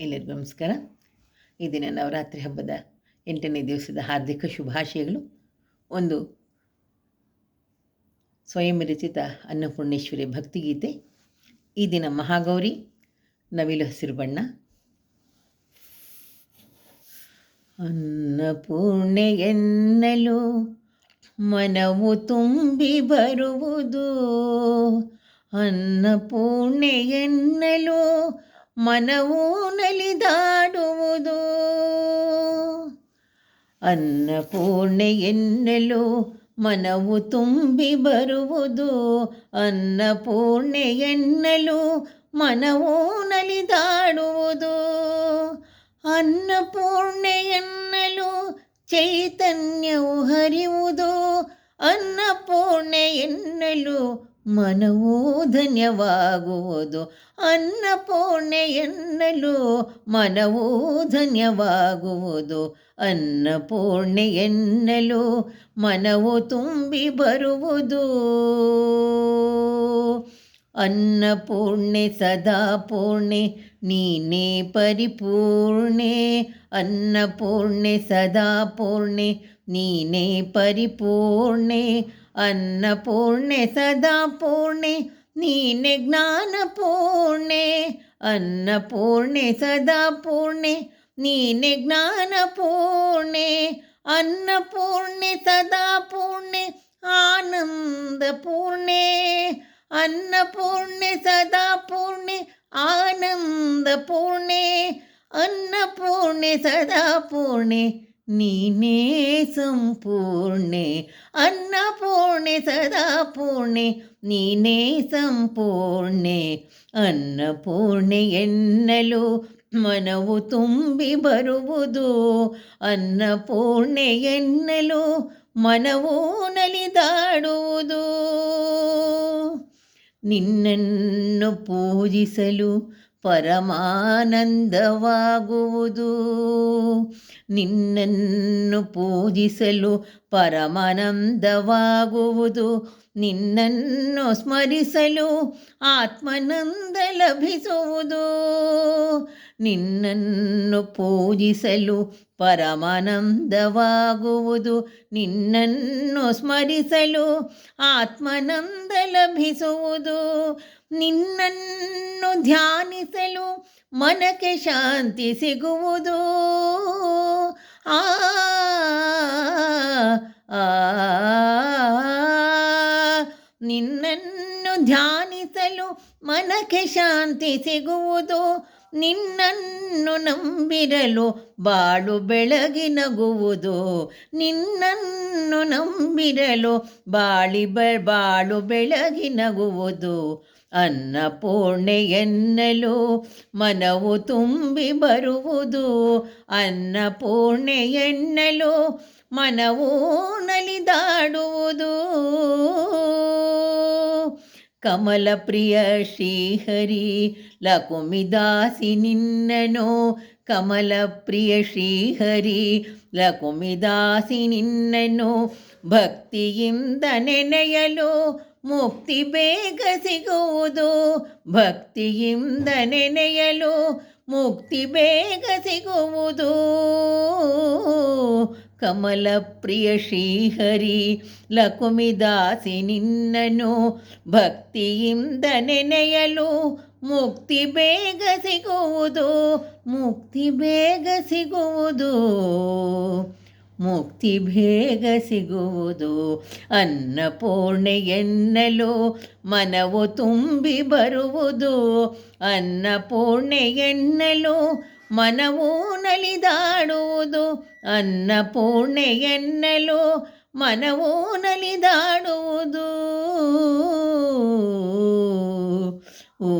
ಎಲ್ಲರಿಗೂ ನಮಸ್ಕಾರ. ಈ ದಿನ ನವರಾತ್ರಿ ಹಬ್ಬದ ಎಂಟನೇ ದಿವಸದ ಹಾರ್ದಿಕ ಶುಭಾಶಯಗಳು. ಒಂದು ಸ್ವಯಂ ರಚಿತ ಅನ್ನಪೂರ್ಣೇಶ್ವರಿ ಭಕ್ತಿಗೀತೆ. ಈ ದಿನ ಮಹಾಗೌರಿ ನವಿಲು ಹಸಿರು ಬಣ್ಣ. ಅನ್ನಪೂರ್ಣೆ ಎನ್ನಲು ಮನವು ತುಂಬಿ ಬರುವುದು. ಅನ್ನಪೂರ್ಣೆ ಎನ್ನಲು ಮನವು ನಲಿದಾಡುವುದು. ಅನ್ನಪೂರ್ಣೆ ಎನ್ನಲು ಮನವು ತುಂಬಿ ಬರುವುದು. ಅನ್ನಪೂರ್ಣೆ ಎನ್ನಲು ಮನವು ನಲಿದಾಡುವುದು. ಅನ್ನಪೂರ್ಣೆ ಎನ್ನಲು ಚೈತನ್ಯವು ಹರಿಯುವುದು. ಅನ್ನಪೂರ್ಣೆ ಎನ್ನಲು ಮನವೂ ಧನ್ಯವಾಗುವುದು. ಅನ್ನಪೂರ್ಣೆ ಎನ್ನಲು ಮನವೂ ಧನ್ಯವಾಗುವುದು. ಅನ್ನಪೂರ್ಣೆ ಎನ್ನಲು ಮನವು ತುಂಬಿ ಬರುವುದು. ಅನ್ನಪೂರ್ಣೆ ಸದಾ ಪೂರ್ಣೆ ನೀನೇ ಪರಿಪೂರ್ಣೆ. ಅನ್ನಪೂರ್ಣೆ ಸದಾ ಪೂರ್ಣೆ ನೀನೇ ಪರಿಪೂರ್ಣೆ. ಅನ್ನಪೂರ್ಣೆ ಸದಾ ಪೂರ್ಣೆ ನೀನೆ ಜ್ಞಾನಪೂರ್ಣೆ ಅನ್ನಪೂರ್ಣೆ ಸದಾ ಪೂರ್ಣೆ ನೀನೆ ಜ್ಞಾನಪೂರ್ಣೆ ಅನ್ನಪೂರ್ಣೆ ಸದಾ ಪೂರ್ಣೆ ಆನಂದ ಪೂರ್ಣೆ ಅನ್ನಪೂರ್ಣೆ ಸದಾ ಪೂರ್ಣೆ ಆನಂದ ಪೂರ್ಣೆ ಅನ್ನಪೂರ್ಣೆ ಸದಾ ಪೂರ್ಣೆ ನೀನೇ ಸಂಪೂರ್ಣೆ ಅನ್ನಪೂರ್ಣೆ ಸದಾ ಪೂರ್ಣೆ, ನೀನೇ ಸಂಪೂರ್ಣೆ ಅನ್ನಪೂರ್ಣೆ ಎನ್ನಲು ಮನವು ತುಂಬಿ ಬರುವುದು ಅನ್ನಪೂರ್ಣೆ ಎನ್ನಲು ಮನವು ನಲಿದಾಡುವುದು. ನಿನ್ನನ್ನು ಪೂಜಿಸಲು ಪರಮಾನಂದವಾಗುವುದು. ನಿನ್ನನ್ನು ಪೂಜಿಸಲು ಪರಮಾನಂದವಾಗುವುದು. ನಿನ್ನನ್ನು ಸ್ಮರಿಸಲು ಆತ್ಮನಂದ ಲಭಿಸುವುದು. ನಿನ್ನನ್ನು ಪೂಜಿಸಲು ಪರಮಾನಂದವಾಗುವುದು. ನಿನ್ನನ್ನು ಸ್ಮರಿಸಲು ಆತ್ಮನಂದ ಲಭಿಸುವುದು. ನಿನ್ನನ್ನು ಧ್ಯಾನಿಸಲು ಮನಕ್ಕೆ ಶಾಂತಿ ಸಿಗುವುದು. ಆ ಧ್ಯಾನಿಸಲು ಮನಕ್ಕೆ ಶಾಂತಿ ಸಿಗುವುದು. ನಿನ್ನನ್ನು ನಂಬಿರಲು ಬಾಳು ಬೆಳಗಿ ನಗುವುದು. ನಿನ್ನನ್ನು ನಂಬಿರಲು ಬಾಳಿ ಬ, ಬಾಳು ಬೆಳಗಿ ನಗುವುದು. ಅನ್ನಪೂರ್ಣೆಯೆನ್ನಲು ಮನವು ತುಂಬಿ ಬರುವುದು. ಅನ್ನಪೂರ್ಣೆಯೆನ್ನಲು ಮನವು ನಲಿದಾಡುವುದು. ಕಮಲ ಪ್ರಿಯ ಶ್ರೀಹರಿ ಲಕುಮಿದಾಸಿ ನಿನ್ನನು ಕಮಲ ಪ್ರಿಯ ಶ್ರೀಹರಿ ಲಕುಮಿದಾಸಿ ನಿನ್ನನು ಭಕ್ತಿಯಿಂದ ನೆನೆಯಲು ಮುಕ್ತಿ ಬೇಗ ಸಿಗುವುದು ಭಕ್ತಿಯಿಂದ ನೆನೆಯಲು ಮುಕ್ತಿ ಬೇಗ ಸಿಗುವುದು ಕಮಲ ಪ್ರಿಯ ಶ್ರೀಹರಿ, ಲಕುಮಿದಾಸಿ ನಿನ್ನನು ಭಕ್ತಿಯಿಂದ ನೆನೆಯಲು ಮುಕ್ತಿ ಬೇಗ ಸಿಗುವುದು, ಮುಕ್ತಿ ಬೇಗ ಸಿಗುವುದು, ಮುಕ್ತಿ ಬೇಗ ಸಿಗುವುದು. ಅನ್ನಪೂರ್ಣೆ ಎನ್ನಲು ಮನವು ತುಂಬಿ ಬರುವುದು, ಅನ್ನಪೂರ್ಣೆ ಎನ್ನಲು ಮನವು ನಲಿದಾಡುವುದು ಅನ್ನಪೂರ್ಣೆಯೆನ್ನಲು ಮನವೂ ನಲಿದಾಡುವುದು. ಓ